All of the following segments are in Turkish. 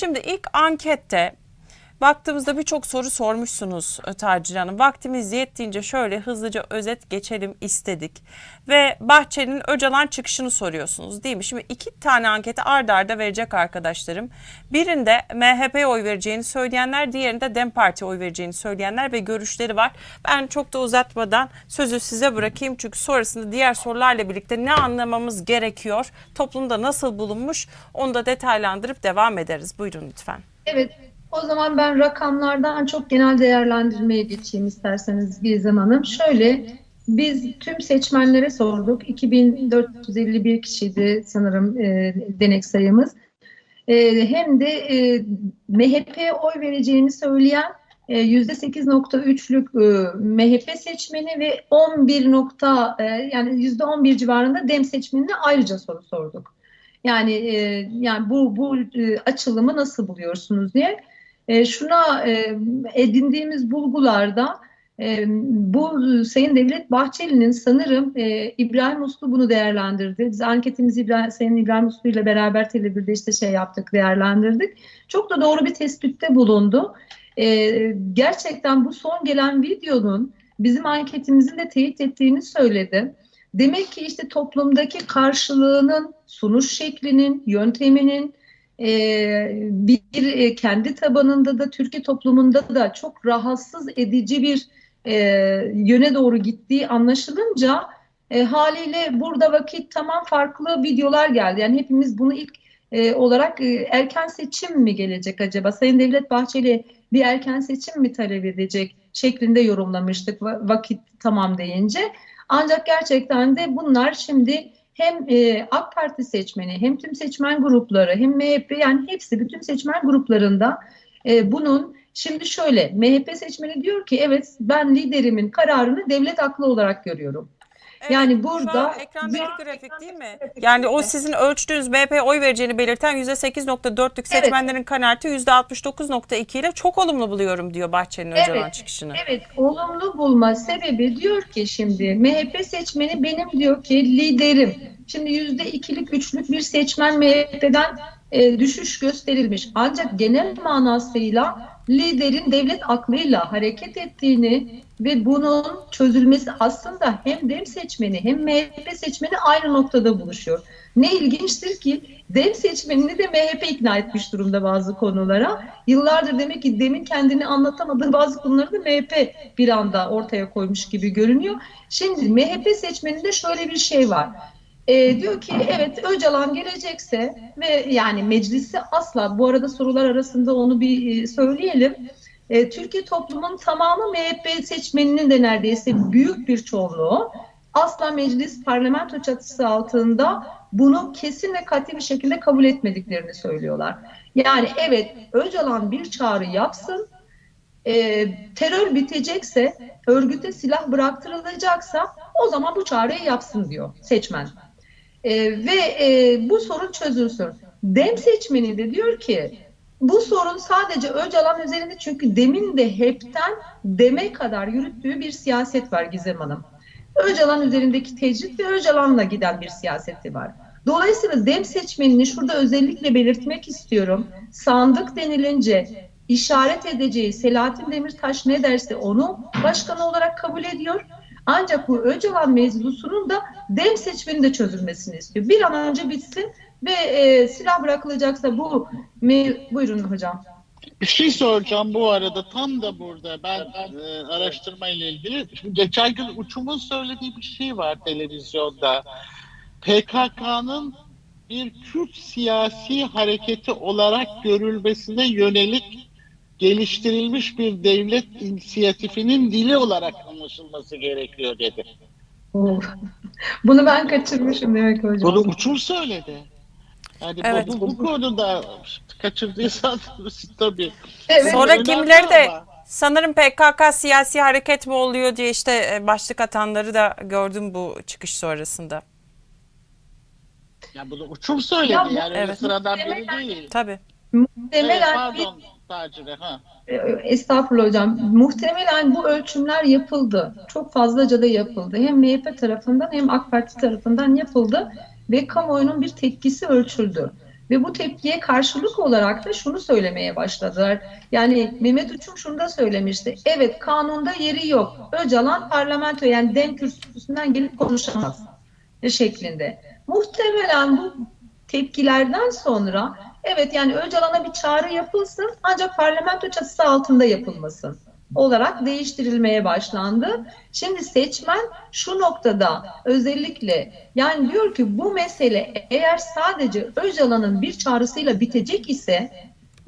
Şimdi ilk ankette baktığımızda birçok soru sormuşsunuz e, Tacir Hanım. Vaktimiz yettiğince şöyle hızlıca özet geçelim istedik. Ve Bahçeli'nin Öcalan çıkışını soruyorsunuz değil mi? Şimdi iki tane anketi ardarda arda verecek arkadaşlarım. Birinde MHP'ye oy vereceğini söyleyenler, diğerinde DEM Parti'ye oy vereceğini söyleyenler ve görüşleri var. Ben çok da uzatmadan sözü size bırakayım. Çünkü sonrasında diğer sorularla birlikte ne anlamamız gerekiyor? Toplumda nasıl bulunmuş? Onu da detaylandırıp devam ederiz. Buyurun lütfen. Evet, o zaman ben rakamlardan çok genel değerlendirmeye geçeyim isterseniz Gizem Hanım. Şöyle, biz tüm seçmenlere sorduk. 2451 kişiydi sanırım e, denek sayımız. E, hem de e, MHP'ye oy vereceğini söyleyen e, %8.3'lük e, MHP seçmeni ve 11 nokta e, yani %11 civarında DEM seçmenine ayrıca soru sorduk. Yani e, yani bu bu e, açılımı nasıl buluyorsunuz diye. E, şuna e, edindiğimiz bulgularda e, bu Sayın Devlet Bahçeli'nin sanırım e, İbrahim Uslu bunu değerlendirdi. Biz anketimizi İbrahim, Sayın İbrahim Uslu ile beraber Tele1'de işte şey yaptık, değerlendirdik. Çok da doğru bir tespitte bulundu. E, gerçekten bu son gelen videonun bizim anketimizin de teyit ettiğini söyledi. Demek ki işte toplumdaki karşılığının, sunuş şeklinin, yönteminin e, bir e, kendi tabanında da Türkiye toplumunda da çok rahatsız edici bir e, yöne doğru gittiği anlaşılınca e, haliyle burada vakit tamam farklı videolar geldi. Yani hepimiz bunu ilk olarak erken seçim mi gelecek acaba? Sayın Devlet Bahçeli bir erken seçim mi talep edecek şeklinde yorumlamıştık va- vakit tamam deyince. Ancak gerçekten de bunlar şimdi hem e, AK Parti seçmeni hem tüm seçmen grupları hem MHP yani hepsi bütün seçmen gruplarında e, bunun şimdi şöyle MHP seçmeni diyor ki evet ben liderimin kararını devlet aklı olarak görüyorum. Yani şu burada- an ekrandaki grafik değil mi? Yani o sizin ölçtüğünüz MHP oy vereceğini belirten %8.4'lük seçmenlerin kanaati %69.2 ile çok olumlu buluyorum diyor Bahçeli'nin Evet, Öcalan çıkışını. Evet, olumlu bulma sebebi diyor ki şimdi MHP seçmeni benim diyor ki liderim. Şimdi yüzde ikilik, üçlük bir seçmen MHP'den e, düşüş gösterilmiş. Ancak genel manasıyla liderin devlet aklıyla hareket ettiğini ve bunun çözülmesi aslında hem DEM seçmeni hem MHP seçmeni aynı noktada buluşuyor. Ne ilginçtir ki DEM seçmenini de MHP ikna etmiş durumda bazı konulara. Yıllardır demek ki DEM'in kendini anlatamadığı bazı konuları da MHP bir anda ortaya koymuş gibi görünüyor. Şimdi MHP seçmeninde şöyle bir şey var. Ee, diyor ki evet Öcalan gelecekse ve yani meclisi asla bu arada sorular arasında onu bir e, söyleyelim. E, Türkiye toplumunun tamamı MHP seçmeninin de neredeyse büyük bir çoğunluğu asla meclis parlamento çatısı altında bunu kesin ve katı bir şekilde kabul etmediklerini söylüyorlar. Yani evet Öcalan bir çağrı yapsın, e, terör bitecekse, örgüte silah bıraktırılacaksa o zaman bu çağrıyı yapsın diyor seçmen. E, ve e, bu sorun çözülsün. Dem seçmeni de diyor ki bu sorun sadece Öcalan üzerinde çünkü demin de hepten deme kadar yürüttüğü bir siyaset var Gizem Hanım. Öcalan üzerindeki tecrit ve Öcalan'la giden bir siyaseti var. Dolayısıyla dem seçmenini şurada özellikle belirtmek istiyorum. Sandık denilince işaret edeceği Selahattin Demirtaş ne derse onu başkan olarak kabul ediyor. Ancak bu Öcalan mevzusunun da dem seçmenin de çözülmesini istiyor. Bir an önce bitsin ve e, silah bırakılacaksa bu me- buyurun hocam. Bir şey soracağım bu arada tam da burada ben e, araştırma ile ilgili. Şimdi geçen gün Uçum'un söylediği bir şey var televizyonda. PKK'nın bir Kürt siyasi hareketi olarak görülmesine yönelik geliştirilmiş bir devlet inisiyatifinin dili olarak anlaşılması gerekiyor dedi. Bunu ben kaçırmışım demek hocam. Bunu Uçum söyledi. Yani Evet. bu, bu konuda kaçırdıysan tabii. Evet. Sonra Önemli kimileri de ama- sanırım PKK siyasi hareket mi oluyor diye işte e, başlık atanları da gördüm bu çıkış sonrasında. Ya bunu uçum söyledi Ya bu- yani Evet. sıradan biri değil. Tabii. Evet, Muhtemelen pardon Tacire ha. E, Estağfurullah hocam. Muhtemelen bu ölçümler yapıldı. Çok fazlaca da yapıldı. Hem MHP tarafından hem AK Parti tarafından yapıldı ve kamuoyunun bir tepkisi ölçüldü. Ve bu tepkiye karşılık olarak da şunu söylemeye başladılar. Yani Mehmet Uçum şunu da söylemişti. Evet kanunda yeri yok. Öcalan parlamento yani dem kürsüsünden gelip konuşamaz şeklinde. Muhtemelen bu tepkilerden sonra evet yani Öcalan'a bir çağrı yapılsın ancak parlamento çatısı altında yapılmasın olarak değiştirilmeye başlandı. Şimdi seçmen şu noktada özellikle yani diyor ki bu mesele eğer sadece Öcalan'ın bir çağrısıyla bitecek ise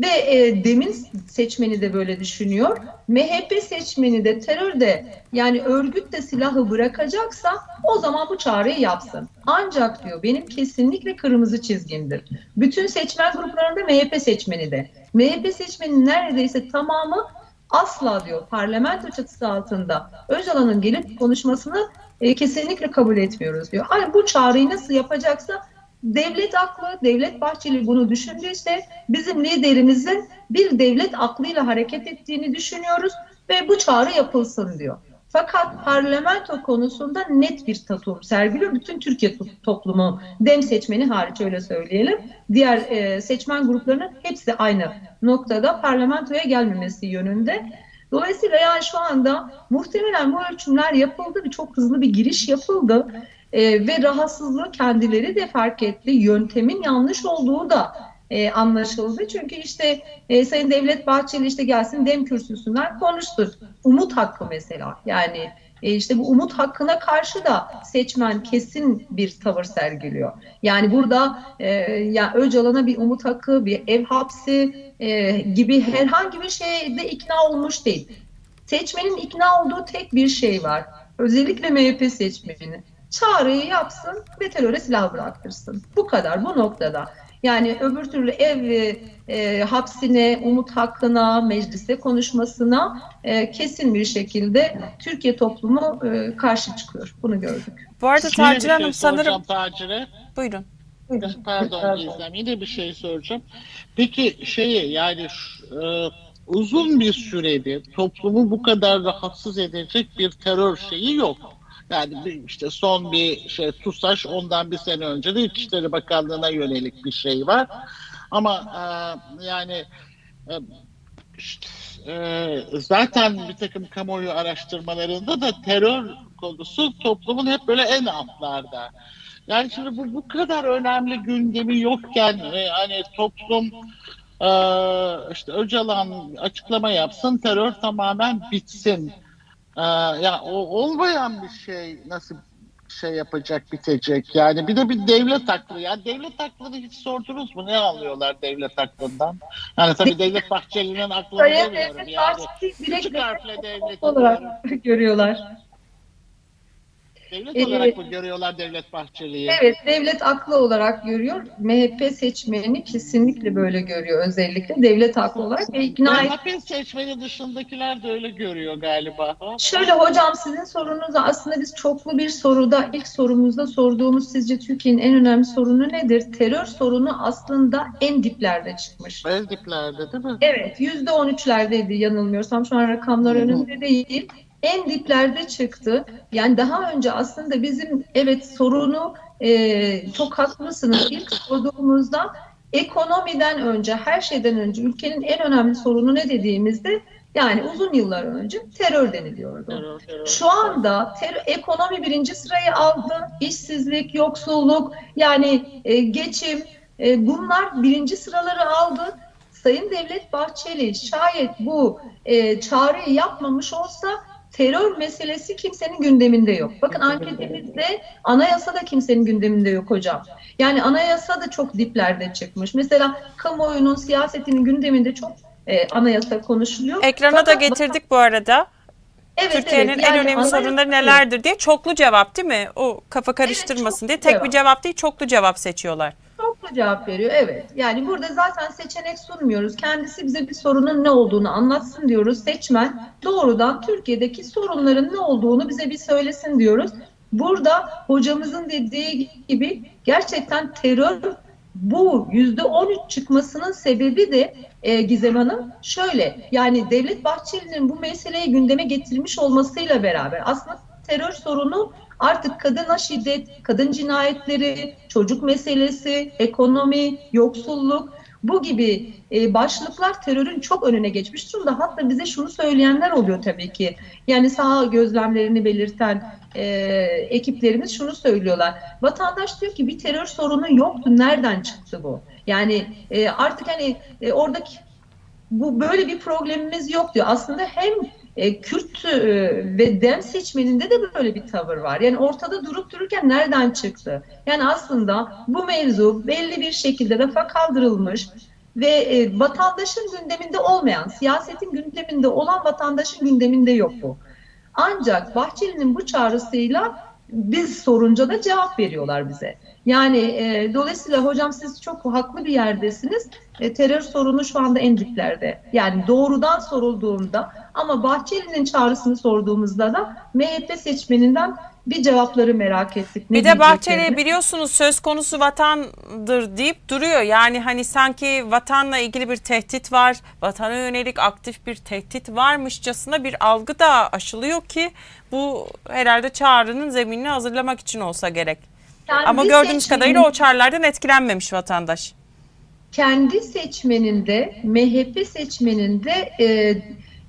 ve e, demin seçmeni de böyle düşünüyor. MHP seçmeni de terörde yani örgüt de silahı bırakacaksa o zaman bu çağrıyı yapsın. Ancak diyor benim kesinlikle kırmızı çizgimdir. Bütün seçmen gruplarında MHP seçmeni de. MHP seçmenin neredeyse tamamı asla diyor parlamento çatısı altında Öcalan'ın gelip konuşmasını e, kesinlikle kabul etmiyoruz diyor. Hayır bu çağrıyı nasıl yapacaksa devlet aklı, devlet Bahçeli bunu düşündüyse bizim liderimizin bir devlet aklıyla hareket ettiğini düşünüyoruz ve bu çağrı yapılsın diyor. Fakat parlamento konusunda net bir tutum sergiliyor. Bütün Türkiye to- toplumu, dem seçmeni hariç öyle söyleyelim. Diğer e, seçmen gruplarının hepsi aynı noktada parlamentoya gelmemesi yönünde. Dolayısıyla yani şu anda muhtemelen bu ölçümler yapıldı ve çok hızlı bir giriş yapıldı. E, ve rahatsızlığı kendileri de fark etti. Yöntemin yanlış olduğu da e, anlaşıldı. Çünkü işte e, Sayın Devlet Bahçeli işte gelsin dem kürsüsünden konuşsun. Umut hakkı mesela. Yani e, işte bu umut hakkına karşı da seçmen kesin bir tavır sergiliyor. Yani burada e, ya Öcalan'a bir umut hakkı, bir ev hapsi e, gibi herhangi bir şeyde ikna olmuş değil. Seçmenin ikna olduğu tek bir şey var. Özellikle MHP seçmeni. Çağrıyı yapsın ve teröre silah bıraktırsın. Bu kadar bu noktada. Yani öbür türlü ev e, hapsine, umut hakkına, mecliste konuşmasına e, kesin bir şekilde Türkiye toplumu e, karşı çıkıyor. Bunu gördük. Bu arada Tacir şey Hanım sanırım... Tacir'e. Buyurun. Pardon Gizem yine bir şey soracağım. Peki şeyi yani e, uzun bir süredir toplumu bu kadar rahatsız edecek bir terör şeyi yok. Yani işte son bir şey TUSAŞ ondan bir sene önce de İçişleri Bakanlığı'na yönelik bir şey var. Ama e, yani e, işte, e, zaten bir takım kamuoyu araştırmalarında da terör konusu toplumun hep böyle en altlarda. Yani şimdi bu bu kadar önemli gündemi yokken e, hani toplum e, işte Öcalan açıklama yapsın terör tamamen bitsin. E, ya o olmayan bir şey nasıl şey yapacak bitecek? Yani bir de bir devlet aklı. Yani devlet aklını hiç sordunuz mu? Ne anlıyorlar devlet aklından? Yani tabii devlet Bahçeli'nin aklını demiyorum yani. Küçük harfle devlet olarak görüyorlar. Devlet Ee, olarak mı görüyorlar devlet Bahçeli'yi Evet, devlet aklı olarak görüyor. MHP seçmeni kesinlikle böyle görüyor özellikle. Devlet aklı olarak ve ikna et- MHP seçmeni dışındakiler de öyle görüyor galiba. Şöyle hocam sizin sorunuz aslında biz çoklu bir soruda ilk sorumuzda sorduğumuz sizce Türkiye'nin en önemli sorunu nedir? Terör sorunu aslında en diplerde çıkmış. Beldiklerde değil mi? Evet yüzde on üçlerdeydi yanılmıyorsam şu an rakamlar önümde değil. En diplerde çıktı. Yani daha önce aslında bizim evet sorunu e, çok haklısınız. İlk sorduğumuzda ekonomiden önce her şeyden önce ülkenin en önemli sorunu ne dediğimizde yani uzun yıllar önce terör deniliyordu. Terör, terör. Şu anda ter- ekonomi birinci sırayı aldı. İşsizlik, yoksulluk, yani e, geçim e, bunlar birinci sıraları aldı. Sayın Devlet Bahçeli şayet bu e, çağrıyı yapmamış olsa terör meselesi kimsenin gündeminde yok. Bakın anketimizde anayasa da kimsenin gündeminde yok hocam. Yani anayasa da çok diplerde çıkmış. Mesela kamuoyunun, siyasetinin gündeminde çok e, anayasa konuşuluyor. Ekrana da Fakat- getirdik bu arada. Evet, Türkiye'nin evet. en Yani önemli anayasa- sorunları nelerdir diye çoklu cevap değil mi? O kafa karıştırmasın çoklu diye tek cevap. bir cevap değil çoklu cevap seçiyorlar. Çoklu cevap veriyor evet. Yani burada zaten seçenek sunmuyoruz. Kendisi bize bir sorunun ne olduğunu anlatsın diyoruz. Seçmen doğrudan Türkiye'deki sorunların ne olduğunu bize bir söylesin diyoruz. Burada hocamızın dediği gibi gerçekten terör bu yüzde 13 çıkmasının sebebi de e, Gizem Hanım şöyle yani Devlet Bahçeli'nin bu meseleyi gündeme getirmiş olmasıyla beraber aslında terör sorunu Artık kadına şiddet, kadın cinayetleri, çocuk meselesi, ekonomi, yoksulluk bu gibi e, başlıklar terörün çok önüne geçmiş durumda. Hatta bize şunu söyleyenler oluyor tabii ki. Yani sağ gözlemlerini belirten e, ekiplerimiz şunu söylüyorlar. Vatandaş diyor ki bir terör sorunu yoktu. Nereden çıktı bu? Yani e, artık hani e, oradaki bu böyle bir problemimiz yok diyor. Aslında hem e, Kürt e, ve dem seçmeninde de böyle bir tavır var. Yani ortada durup dururken nereden çıktı? Yani aslında bu mevzu belli bir şekilde rafa kaldırılmış ve e, vatandaşın gündeminde olmayan, siyasetin gündeminde olan vatandaşın gündeminde yok bu. Ancak Bahçeli'nin bu çağrısıyla biz sorunca da cevap veriyorlar bize. Yani e, dolayısıyla hocam siz çok haklı bir yerdesiniz. E, terör sorunu şu anda en diplerde. Yani doğrudan sorulduğunda ama Bahçeli'nin çağrısını sorduğumuzda da MHP seçmeninden bir cevapları merak ettik. Ne Bir de Bahçeli biliyorsunuz söz konusu vatandır deyip duruyor. Yani hani sanki vatanla ilgili bir tehdit var, vatana yönelik aktif bir tehdit varmışçasına bir algı da aşılıyor ki bu herhalde çağrının zeminini hazırlamak için olsa gerek. Yani Ama seçmenin kadarıyla o çağrılardan etkilenmemiş vatandaş. Kendi seçmeninde, MHP seçmeninde e,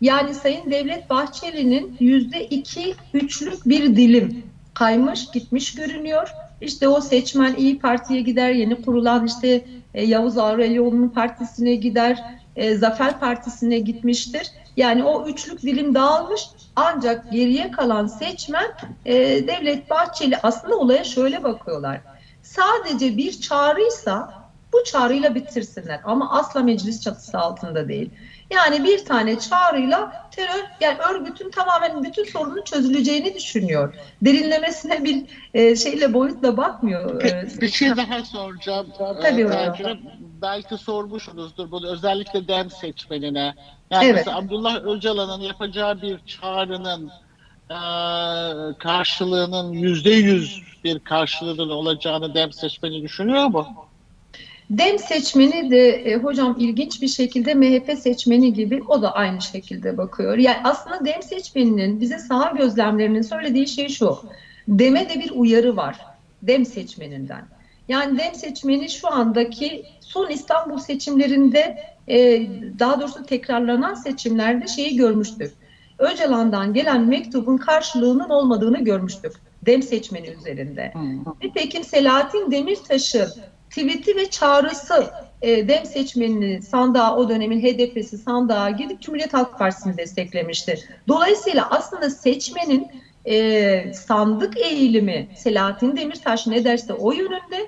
yani Sayın Devlet Bahçeli'nin yüzde iki üçlük bir dilim kaymış gitmiş görünüyor. İşte o seçmen İyi Parti'ye gider, yeni kurulan işte e, Yavuz Aurelioğlu'nun partisine gider, e, Zafer Partisi'ne gitmiştir. Yani o üçlük dilim dağılmış ancak geriye kalan seçmen e, Devlet Bahçeli aslında olaya şöyle bakıyorlar. Sadece bir çağrıysa bu çağrıyla bitirsinler ama asla meclis çatısı altında değil. Yani bir tane çağrıyla terör yani örgütün tamamen bütün sorunun çözüleceğini düşünüyor. Derinlemesine bir e, şeyle boyutla bakmıyor. E, Bir şey daha soracağım. Tabii Ee, hocam. Belki sormuşsunuzdur bunu özellikle DEM seçmenine. Yani Evet. mesela Abdullah Öcalan'ın yapacağı bir çağrının e, karşılığının yüzde yüz bir karşılığının olacağını DEM seçmeni düşünüyor mu? Dem seçmeni de e, hocam ilginç bir şekilde MHP seçmeni gibi o da aynı şekilde bakıyor. Yani aslında Dem seçmeninin bize saha gözlemlerinin söylediği şey şu. Dem'e de bir uyarı var. Dem seçmeninden. Yani Dem seçmeni şu andaki son İstanbul seçimlerinde e, daha doğrusu tekrarlanan seçimlerde şeyi görmüştük. Öcalan'dan gelen mektubun karşılığının olmadığını görmüştük. Dem seçmeni üzerinde. Nitekim Selahattin Demirtaş'ın tweet'i ve çağrısı e, DEM seçmenini sandığa o dönemin HDP'si sandığa gidip Cumhuriyet Halk Partisi'ni desteklemişti. Dolayısıyla aslında seçmenin e, sandık eğilimi Selahattin Demirtaş ne derse o yönünde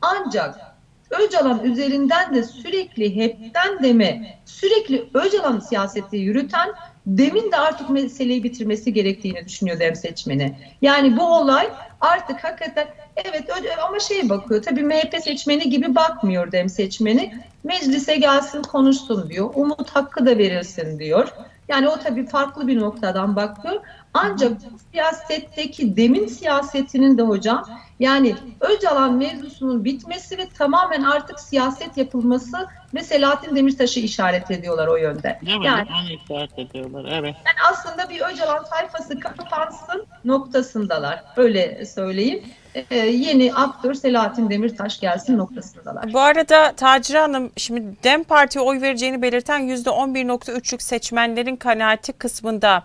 ancak Öcalan üzerinden de sürekli hepten deme sürekli Öcalan siyaseti yürüten demin de artık meseleyi bitirmesi gerektiğini düşünüyor dem seçmeni. Yani bu olay artık hakikaten evet ama şey bakıyor tabii MHP seçmeni gibi bakmıyor dem seçmeni. Meclise gelsin konuşsun diyor. Umut hakkı da verilsin diyor. Yani o tabii farklı bir noktadan bakıyor. Ancak siyasetteki demin siyasetinin de hocam yani Öcalan mevzusunun bitmesi ve tamamen artık siyaset yapılması ve Selahattin Demirtaş'ı işaret ediyorlar o yönde. Mi? Yani Onu ifade ediyorlar. Evet. yani aslında bir Öcalan sayfası kapansın noktasındalar. Öyle söyleyeyim. Ee, yeni aktör Selahattin Demirtaş gelsin noktasındalar. Bu arada Tacir Hanım şimdi DEM Parti'ye oy vereceğini belirten %11.3'lük seçmenlerin kanaati kısmında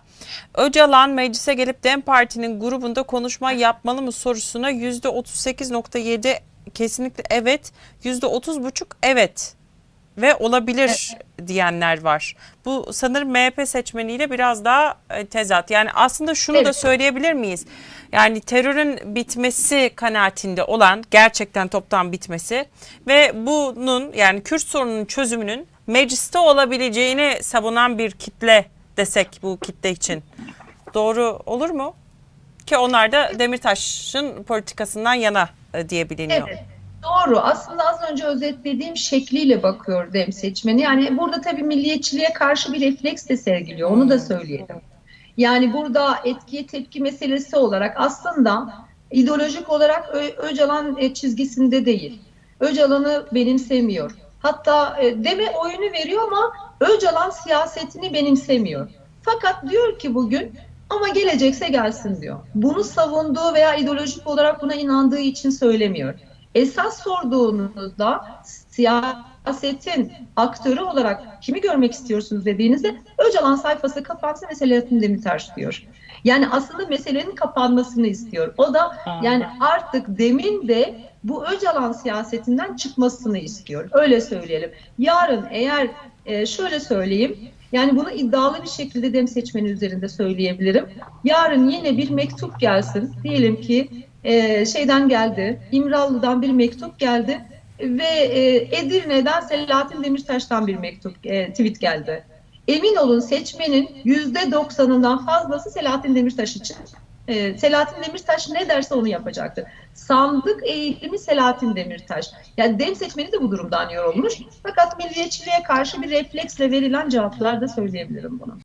Öcalan meclise gelip DEM Parti'nin grubunda konuşma yapmalı mı sorusuna %38.7 kesinlikle evet, %30.5 evet ve olabilir diyenler var. Bu sanırım MHP seçmeniyle biraz daha e, tezat. Yani aslında şunu da Evet. söyleyebilir miyiz? Yani terörün bitmesi kanaatinde olan gerçekten toptan bitmesi ve bunun yani Kürt sorununun çözümünün mecliste olabileceğini savunan bir kitle desek bu kitle için. Doğru olur mu? Ki onlar da Demirtaş'ın politikasından yana e, diye biliniyor. Evet. Doğru. Aslında az önce özetlediğim şekliyle bakıyor dem seçmeni. Yani burada tabii milliyetçiliğe karşı bir refleks de sergiliyor. Onu da söyleyelim. Yani burada etkiye tepki meselesi olarak aslında ideolojik olarak Ö- Öcalan e, çizgisinde değil. Öcalan'ı benimsemiyor. Hatta e, deme oyunu veriyor ama Öcalan siyasetini benimsemiyor. Fakat diyor ki bugün Ama gelecekse gelsin diyor. Bunu savunduğu veya ideolojik olarak buna inandığı için söylemiyor. Esas sorduğunuzda siyasetin aktörü olarak kimi görmek istiyorsunuz dediğinizde Öcalan sayfası kapansın ve Selahattin Demirtaş diyor. Yani aslında meselenin kapanmasını istiyor. O da yani artık demin de bu Öcalan siyasetinden çıkmasını istiyor. Öyle söyleyelim. Yarın eğer e, şöyle söyleyeyim. Yani bunu iddialı bir şekilde dem seçmeni üzerinde söyleyebilirim. Yarın yine bir mektup gelsin. Diyelim ki e, şeyden geldi. İmralı'dan bir mektup geldi ve e, Edirne'den Selahattin Demirtaş'tan bir mektup e, tweet geldi. Emin olun seçmenin yüzde doksanından fazlası Selahattin Demirtaş için. E, Selahattin Demirtaş ne derse onu yapacaktır. Sandık eğilimi Selahattin Demirtaş. Yani dem seçmeni de bu durumdan yorulmuş. Fakat milliyetçiliğe karşı bir refleksle verilen cevaplar da söyleyebilirim bunu.